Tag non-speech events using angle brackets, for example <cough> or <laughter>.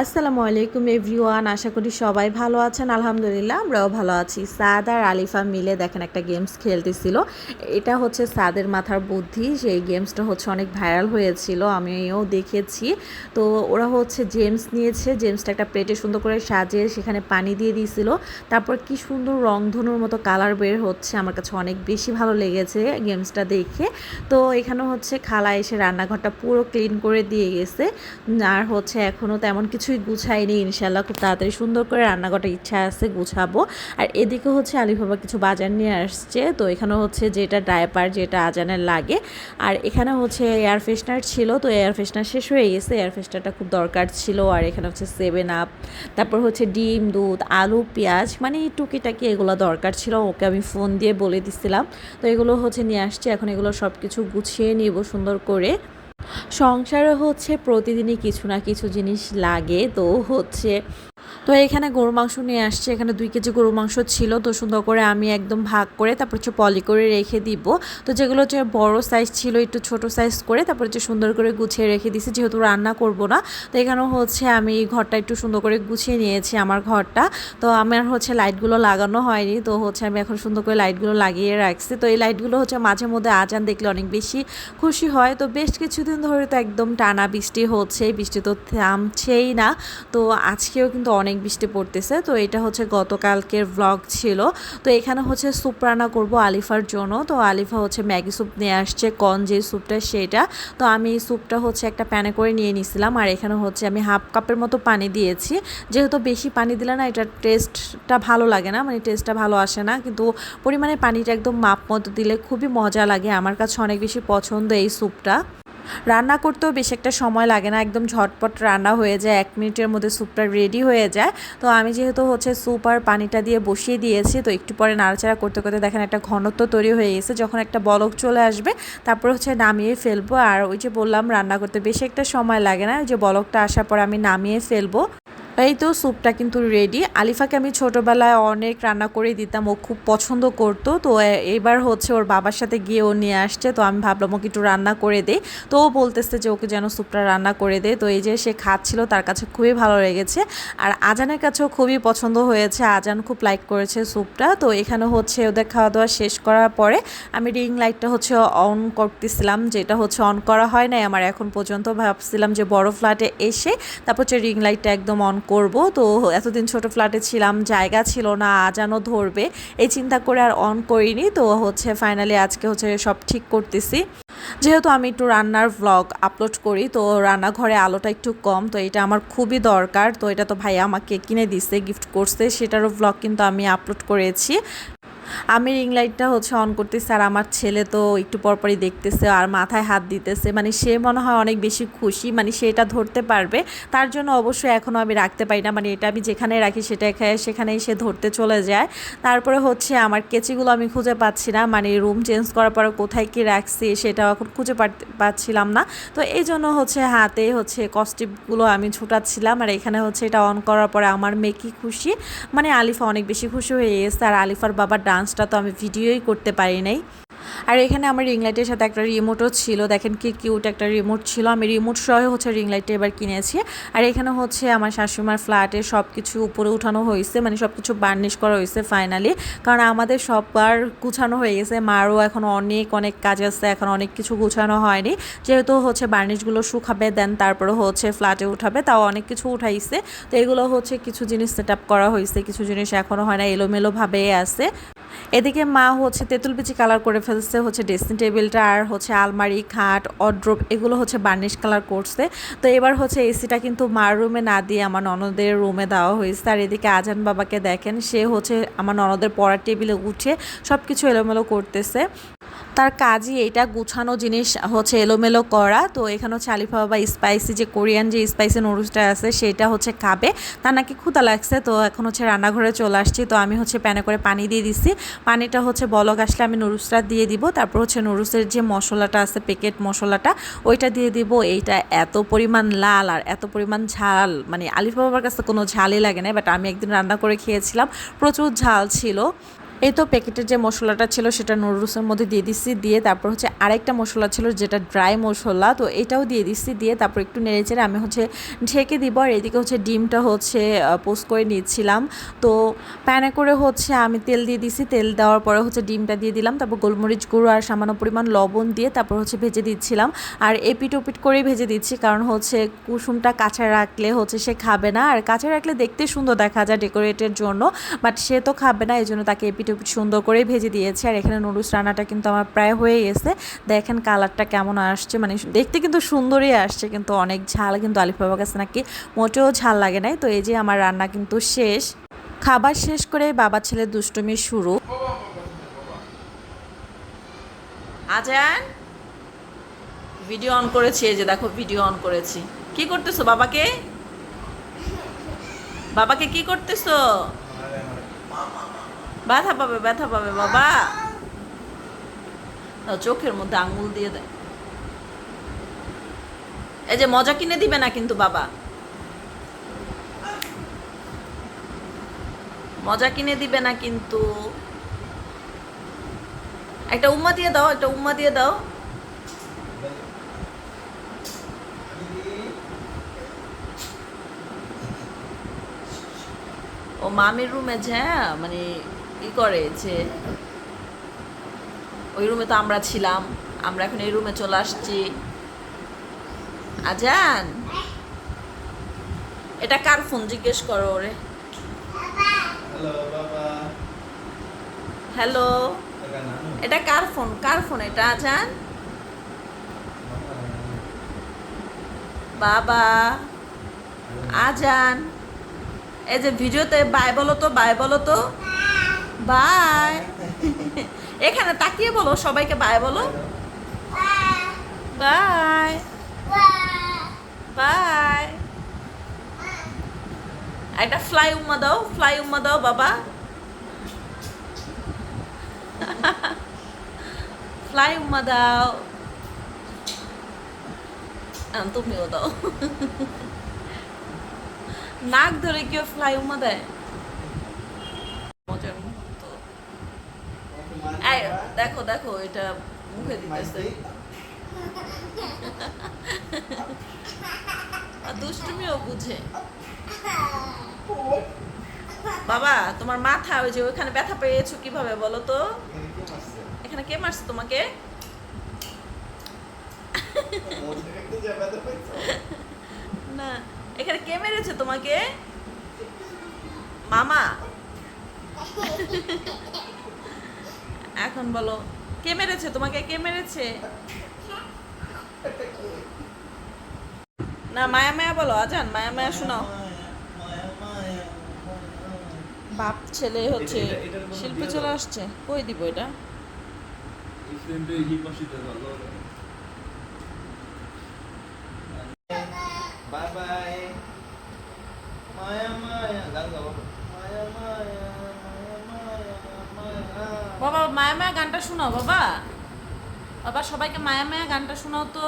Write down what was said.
আসসালামু আলাইকুম, এভরিওয়ান। আশা করি সবাই ভালো আছেন। আলহামদুলিল্লাহ, আমরাও ভালো আছি। সাদ আর আলিফা মিলে দেখেন একটা গেমস খেলতেছিল। এটা হচ্ছে সাদের মাথার বুদ্ধি। সেই গেমসটা হচ্ছে অনেক ভাইরাল হয়েছিল, আমিও দেখেছি। তো ওরা হচ্ছে জেমস নিয়েছে। জেমসটা একটা প্লেটে সুন্দর করে সাজিয়ে সেখানে পানি দিয়ে দিয়েছিল। তারপর কি সুন্দর রংধনুর মতো কালার বের হচ্ছে। আমার কাছে অনেক বেশি ভালো লেগেছে গেমসটা দেখে। তো এখানে হচ্ছে খালা এসে রান্নাঘরটা পুরো ক্লিন করে দিয়ে গেছে। আর হচ্ছে এখনও তেমন কিছুই গুছাইনি ইনশাল্লাহ খুব তাড়াতাড়ি সুন্দর করে রান্নাঘরটা ইচ্ছা আছে গুছাবো। আর এদিকে হচ্ছে আলিফ বাবা কিছু বাজার নিয়ে আসছে, তো এখানে হচ্ছে যেটা ডায়পার যেটা আজানের লাগে। আর এখানে হচ্ছে এয়ার ফ্রেশনার ছিল, তো এয়ার ফ্রেশনার শেষ হয়ে গেছে এয়ার ফ্রেশনারটা খুব দরকার ছিল। আর এখানে হচ্ছে সেভেন আপ তারপর হচ্ছে ডিম, দুধ, আলু, পেঁয়াজ মানে টুকিটাকি এগুলো দরকার ছিল, ওকে আমি ফোন দিয়ে বলে দিছিলাম। তো এগুলো হচ্ছে নিয়ে আসছে, এখন এগুলো সব কিছু গুছিয়ে নিব সুন্দর করে। সংসারে হচ্ছে প্রতিদিনই কিছু না কিছু জিনিস লাগে। তো হচ্ছে তো এখানে গরু মাংস নিয়ে আসছি। এখানে দুই কেজি গরু মাংস ছিল। তো সুন্দর করে আমি একদম ভাগ করে তারপর হচ্ছে পলি করে রেখে দিব। তো যেগুলো হচ্ছে বড় সাইজ ছিল, একটু ছোট সাইজ করে তারপর হচ্ছে সুন্দর করে গুছিয়ে রেখে দিছি। যেহেতু রান্না করব না, তো এখানেও হচ্ছে আমি ঘরটা একটু সুন্দর করে গুছিয়ে নিয়েছি আমার ঘরটা। তো আমার হচ্ছে লাইটগুলো লাগানো হয়নি। তো হচ্ছে আমি এখন সুন্দর করে লাইটগুলো লাগিয়ে রাখছি। তো এই লাইটগুলো হচ্ছে মাঝে মধ্যে আজান দেখলে অনেক বেশি খুশি হয়। তো বেশ কিছুদিন ধরে তো একদম টানা বৃষ্টি হচ্ছে। বৃষ্টি তো থামছেই না। তো আজকেও কিন্তু অনেক বৃষ্টি পড়তেছে। তো এটা হচ্ছে গতকালকের ব্লগ ছিল। তো এখানে হচ্ছে স্যুপ রান্না করব আলিফার জন্য। তো আলিফা হচ্ছে ম্যাগি স্যুপ নিয়ে আসছে, কন যে স্যুপটা সেটা। তো আমি স্যুপটা হচ্ছে একটা প্যানে করে নিয়ে নিছিলাম। আর এখানে হচ্ছে আমি হাফ কাপের মতো পানি দিয়েছি। যেহেতু বেশি পানি দিলে না এটা টেস্টটা ভালো লাগে না মানে টেস্টটা ভালো আসে না। কিন্তু পরিমাণে পানিটা একদম মাপ মতো দিলে খুবই মজা লাগে। আমার কাছে অনেক বেশি পছন্দ এই স্যুপটা রান্না করতেও বেশি একটা সময় লাগে না, একদম ঝটপট রান্না হয়ে যায়, এক মিনিটের মধ্যে স্যুপটা রেডি হয়ে যায়। তো আমি যেহেতু হচ্ছে স্যুপ আর পানিটা দিয়ে বসিয়ে দিয়েছি, তো একটু পরে নাড়াচাড়া করতে করতে দেখেন একটা ঘনত্ব তৈরি হয়ে গেছে, যখন একটা বলক চলে আসবে, তারপর হচ্ছে নামিয়ে ফেলব। আর ওই যে বললাম, রান্না করতে বেশি একটা সময় লাগে না, ওই যে বলকটা আসার পর আমি নামিয়ে ফেলব। এই তো স্যুপটা কিন্তু রেডি আলিফাকে আমি ছোটোবেলায় অনেক রান্না করে দিতাম, ও খুব পছন্দ করতো। তো এবার হচ্ছে ওর বাবার সাথে গিয়ে ও নিয়ে আসছে। তো আমি ভাবলাম ওকে একটু রান্না করে দে তো ও বলতেছে যে, ওকে যেন স্যুপটা রান্না করে দেয় তো এই যে সে খাচ্ছিল, তার কাছে খুবই ভালো লেগেছে। আর আজানের কাছেও খুবই পছন্দ হয়েছে। আজান খুব লাইক করেছে স্যুপটা। তো এখানে হচ্ছে ওদের খাওয়া দাওয়া শেষ করার পরে আমি রিং লাইটটা হচ্ছে অন করতেছিলাম, যেটা হচ্ছে অন করা হয় নাই। আমার এখন পর্যন্ত ভাবছিলাম যে বড় ফ্ল্যাটে এসে তারপর হচ্ছে রিং লাইটটা একদম অন করব। তো এতদিন ছোট ফ্ল্যাটে ছিলাম, জায়গা ছিল না আজানো ধরবে, এই চিন্তা করে আর অন করিনি। তো হচ্ছে ফাইনালি আজকে হচ্ছে সব ঠিক করতেছি। যেহেতু আমি একটু রান্নার ভ্লগ আপলোড করি, তো রান্নাঘরে আলোটা একটু কম, তো এটা আমার খুবই দরকার। তো এটা তো ভাই আমাকে কিনে দিছে গিফট করছে, সেটারও ভ্লগ কিন্তু আমি আপলোড করেছি। আমি রিং লাইটটা হচ্ছে অন করতেছি আর আমার ছেলে তো একটু পরপরই দেখতেছে আর মাথায় হাত দিতেছে। মানে সে মনে হয় অনেক বেশি খুশি মানে সেটা ধরতে পারবে। তার জন্য অবশ্যই এখনও আমি রাখতে পারি না। মানে এটা আমি যেখানে রাখি সেটা সেখানেই সে ধরতে চলে যায়। তারপরে হচ্ছে আমার কেচিগুলো আমি খুঁজে পাচ্ছি না। মানে রুম চেঞ্জ করার পর কোথায় কি রাখছি সেটাও এখন খুঁজে পাচ্ছিলাম না। তো এই জন্য হচ্ছে হাতে হচ্ছে কস্টিপগুলো আমি ছুটাচ্ছিলাম আর এখানে হচ্ছে এটা অন করার পরে আমার মেয়ে কি খুশি? মানে আলিফা অনেক বেশি খুশি হয়ে গেছে। আর আলিফার বাবার ডান্সটা তো আমি ভিডিওই করতে পারি নাই। আর এখানে আমার রিং লাইটের সাথে একটা রিমোটও ছিল। দেখেন কি কিউট একটা রিমোট ছিল। আমি রিমোট সহ হচ্ছে রিং লাইটটা এবার কিনেছি। আর এখানে হচ্ছে আমার শাশুমার ফ্ল্যাটে সব কিছু উপরে উঠানো হয়েছে। মানে সব কিছু বার্নিশ করা হয়েছে ফাইনালি কারণ আমাদের সববার গুছানো হয়ে গেছে। মারও এখন অনেক অনেক কাজ আছে। এখন অনেক কিছু গুছানো হয়নি। যেহেতু হচ্ছে বার্নিশগুলো শুকাবে দেন তারপরে হচ্ছে ফ্ল্যাটে উঠাবে। তাও অনেক কিছু উঠাইছে। তো এগুলো হচ্ছে কিছু জিনিস সেট করা হয়েছে। কিছু জিনিস এখনও হয় না। এলোমেলোভাবে আছে। এদিকে মা হচ্ছে তেঁতুল বিচি কালার করে ফেলছে, হচ্ছে ড্রেসিং টেবিলটা আর হচ্ছে আলমারি, খাট অড্রপ এগুলো হচ্ছে বার্নিশ কালার করছে। তো এবার হচ্ছে এসিটা কিন্তু মার রুমে না দিয়ে আমার ননদের রুমে দেওয়া হয়েছে। আর এদিকে আজান বাবাকে দেখেন, সে হচ্ছে আমার ননদের পড়ার টেবিলে উঠে সব কিছু এলোমেলো করতেছে। তার কাজই এটা গুছানো জিনিস হচ্ছে এলোমেলো করা। তো এখানে হচ্ছে আলিফা বাবা স্পাইসি যে কোরিয়ান যে স্পাইসি নুডলসটা আছে, সেটা হচ্ছে খাবে। তার নাকি ক্ষুদা লাগছে, তো এখন হচ্ছে রান্নাঘরে চলে আসছি। তো আমি হচ্ছে প্যানে করে পানি দিয়ে দিছি। পানিটা হচ্ছে বলক আসলে আমি নুডলসটা দিয়ে দিব। তারপর হচ্ছে নুডলসের যে মশলাটা আছে প্যাকেট মশলাটা, ওইটা দিয়ে দিব। এইটা এত পরিমাণ লাল আর এত পরিমাণ ঝাল। মানে আলিফা বাবার কাছে কোনো ঝালই লাগে না বাট আমি একদিন রান্না করে খেয়েছিলাম। প্রচুর ঝাল ছিল। এই তো প্যাকেটের যে মশলাটা ছিল সেটা নুডলসের মধ্যে দিয়ে দিচ্ছি, দিয়ে তারপর হচ্ছে আরেকটা মশলা ছিল যেটা ড্রাই মশলা, তো এটাও দিয়ে দিচ্ছি, দিয়ে তারপর একটু নেড়েচেড়ে আমি হচ্ছে ঢেকে দিব আর এদিকে হচ্ছে ডিমটা হচ্ছে পোস্ট করে নিচ্ছিলাম। তো প্যানে করে হচ্ছে আমি তেল দিয়ে দিছি, তেল দেওয়ার পরে হচ্ছে ডিমটা দিয়ে দিলাম, তারপর গোলমরিচ গুঁড়ো আর সামান্য পরিমাণ লবণ দিয়ে তারপর হচ্ছে ভেজে দিচ্ছিলাম। আর এপিট ওপিট করেই ভেজে দিচ্ছি, কারণ হচ্ছে কুসুমটা কাঁচা রাখলে হচ্ছে সে খাবে না, আর কাঁচা রাখলে দেখতে সুন্দর দেখা যায় ডেকোরেটের জন্য, বাট সে তো খাবে না এই জন্য তাকে এপিট ওপিট সুন্দর করে ভেজে দিয়েছে। আর এখানে নুডলস রান্নাটা কিন্তু আমার প্রায় হয়ে গেছে। দেখেন কালারটা কেমন আসছে। মানে দেখতে কিন্তু সুন্দরই আসছে, কিন্তু অনেক ঝাল কিন্তু আলিফ বাবার কাছে নাকি মোটেও ঝাল লাগে নাই। তো এই যে আমার রান্না কিন্তু শেষ। খাবার শেষ করে বাবা ছেলে দুষ্টুমি শুরু। আজান? ভিডিও অন করেছি, এই যে দেখো ভিডিও অন করেছি। কি করতেছো বাবাকে? বাবাকে কি করতেছো? ব্যথা পাবে ব্যথা পাবে, বাবা। চোখের মধ্যে আঙ্গুল দিয়ে দেয় এই যে মজা কিনে দিবে না কিন্তু বাবা। মজা কিনে দিবে না কিন্তু। একটা উম্মা দিয়ে দাও, একটা উম্মা দিয়ে দাও। ও মামির রুমে যে মানে ই করে যে ওই রুমে তো আমরা ছিলাম আমরা এখন এই রুমে চলে আসছি। আজান! এটা কার ফোন জিজ্ঞেস করো ওরে। হ্যালো এটা এটা কার ফোন কার ফোন এটা আজান? বাবা। আজান! এই যে ভিডিওতে বাই বলো তো বাই বলো তো। বাই। এখানে তাকিয়ে বলো, সবাইকে বাই বলো। বাই। বাই। একটা ফ্লাই উম্মা দাও ফ্লাই উম্মা দাও, বাবা। ফ্লাই উম্মা দাও। তুমিও দাও। নাক ধরে কেউ ফ্লাই উম্মা দেয় মজার মুহূর্ত। এই, দেখো এটা মুখে দিতেছে। আর দুষ্টুমিও বুঝে। বাবা তোমার মাথা ওই যে ওইখানে ব্যথা পেয়েছ কীভাবে বলো তো? এখানে কে মারছে তোমাকে? <laughs> না এখানে কে মেরেছে তোমাকে? মামা। <laughs> এখন বলো। কে মেরেছে? তোমাকে কে মেরেছে? না মায়া মায়া বলো আজান মায়া মায়া শোনাও। বাপ ছেলে হচ্ছে শিল্পী চলে আসছে। কই দিব এটা? বাই বাই মায়া মায়া গান গাও মায়া মায়া মায়া মায়া মায়া। বাবা মায়া মায়া গানটা শোনাও বাবা। বাবা সবাইকে মায়া মায়া গানটা শোনাও তো।